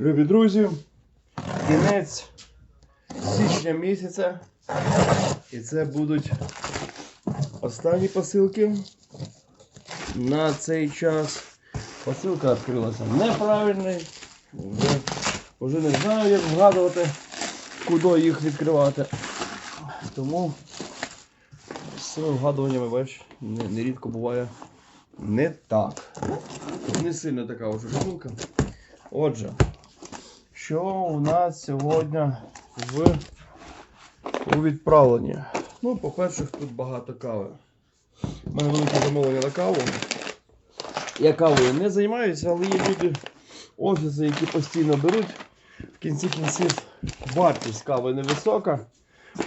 Любі друзі, кінець січня місяця. І це будуть останні посилки на цей час. Посилка відкрилася неправильно. Вже, вже не знаю, як вгадувати, куди їх відкривати. Тому з цими вгадуваннями, не- нерідко буває не так. Не сильно така вже штука. Отже, що у нас сьогодні в у відправленні? Ну, по-перше, тут багато кави. У мене велике замовлення на каву. Я кавою не займаюся, але є люди, офіси, які постійно беруть. В кінці кінців вартість кави невисока.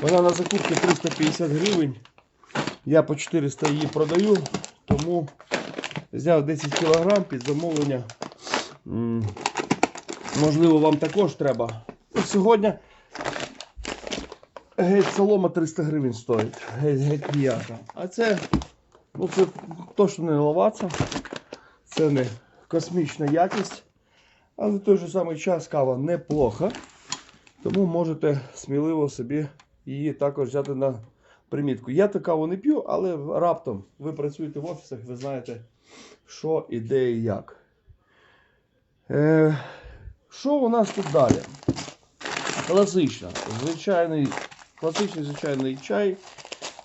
Вона на закупці 350 гривень. Я по 400 її продаю, тому взяв 10 кг під замовлення. Можливо, вам також треба. Ну, Сьогодні геть солома 300 гривень стоїть. Геть, геть ніяка. А це, ну це точно не ловаться. Це не космічна якість. Але в той же самий час кава неплоха. Тому можете сміливо собі її також взяти на примітку. Я ту каву не п'ю, але раптом ви працюєте в офісах, ви знаєте, що і де і як. Е, що у нас тут далі? Класична. Звичайний, класичний звичайний чай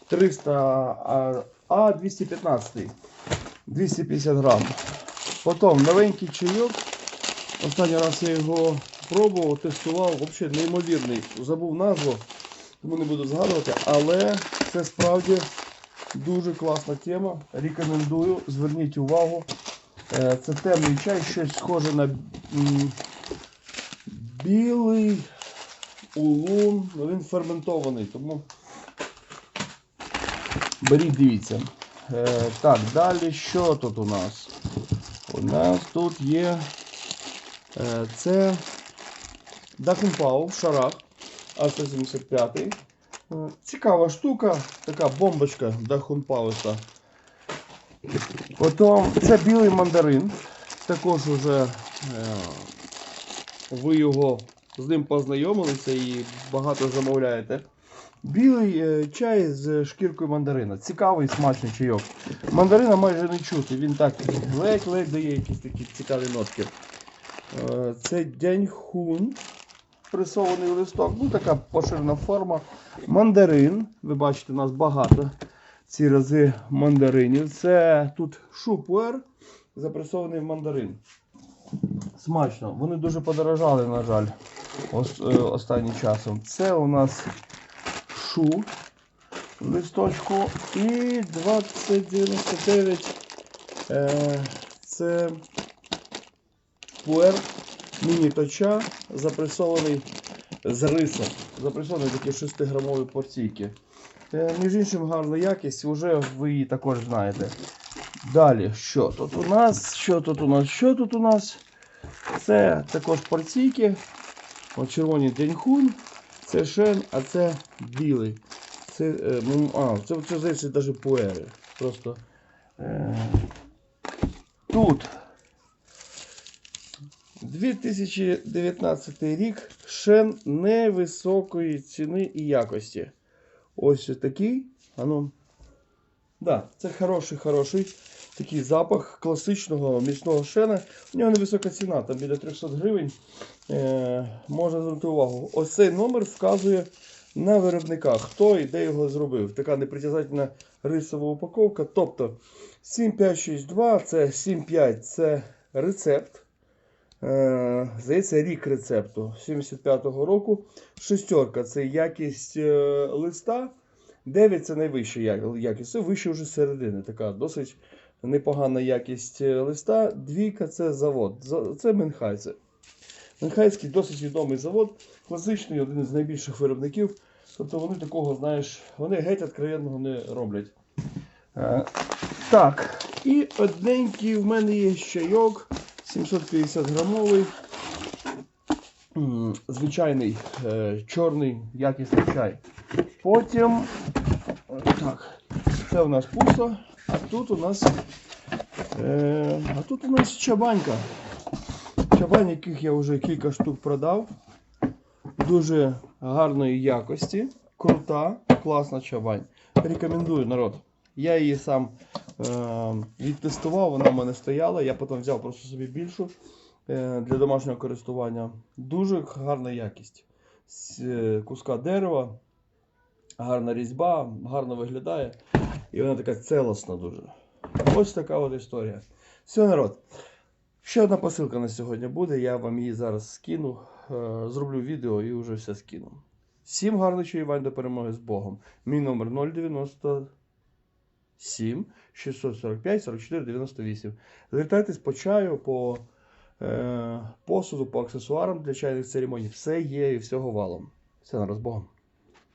300 а, а 215 250 грам. Потім новенький чайок. Останній раз я його пробував, тестував, взагалі неймовірний. Забув назву, тому не буду згадувати, але це справді дуже класна тема. Рекомендую, зверніть увагу. Е, Це темний чай, щось схоже на білий улун. Ну, Він ферментований, тому беріть, дивіться. Е, Так, далі що тут у нас? У нас тут є е, це Дахунпау шарах А175. Е, Цікава штука, така бомбочка Дахунпауса. Потім це білий мандарин. Також уже е, ви його з ним познайомилися і багато замовляєте. Білий е, чай з шкіркою мандарина. Цікавий смачний чайок. Мандарина майже не чути, він так ледь-ледь дає якісь такі цікаві нотки. Е, Це дяньхун, пресований листок, ну така поширена форма. Мандарин. Ви бачите, у нас багато ці рази мандаринів. Це тут шупуер, запресований в мандарин. Смачно. Вони дуже подорожали, на жаль, е, останнім часом. Це у нас шу листочку і 2099 е, це пуер міні-точа, запресований з рисом. Запресований такі 6-грамові порційки. Е, між іншим, гарна якість, вже ви її також знаєте. Далі, що тут у нас? Що тут у нас? Що тут у нас? Це також порційки. От червоний деньхун, це шен, а це білий. Це, е, а, це, це здається, навіть пуери. Просто е, тут 2019 рік шен невисокої ціни і якості. Ось такий. Ану. Да, це хороший, хороший такий запах класичного міцного шена. У нього невисока ціна, там біля 300 гривень. Е, можна звернути увагу. Ось цей номер вказує на виробника, хто і де його зробив. Така непритязательна рисова упаковка. Тобто 7562 це 75 це рецепт. Е, здається, рік рецепту 75-го року. Шестерка це якість е, листа. 9 це найвища якість. Це вище вже середини. Така досить непогана якість е, листа. Двійка це завод. Це Менхайце. Менхайський досить відомий завод, класичний, один із найбільших виробників. Тобто вони такого, знаєш, вони геть відкровенного не роблять. Е, так, і одненький в мене є чайок 750 грамовий. Звичайний е, чорний якісний чай. Потім так, це у нас пусто, а тут у нас е, а тут у нас чабанька. Чабань, яких я вже кілька штук продав. Дуже гарної якості. Крута, класна чабань. Рекомендую народ. Я її сам е, відтестував, вона в мене стояла. Я потім взяв просто собі більшу е, для домашнього користування. Дуже гарна якість. З е, куска дерева, гарна різьба, гарно виглядає. І вона така целосна дуже. Ось така от історія. Все, народ. Ще одна посилка на сьогодні буде. Я вам її зараз скину. е, Зроблю відео і вже все скину. Всім гарних чаювань до перемоги з Богом. Мій номер 097 645 44 98. Звертайтесь по чаю, по е, посуду, по аксесуарам для чайних церемоній. Все є і всього валом. Все народ з Богом.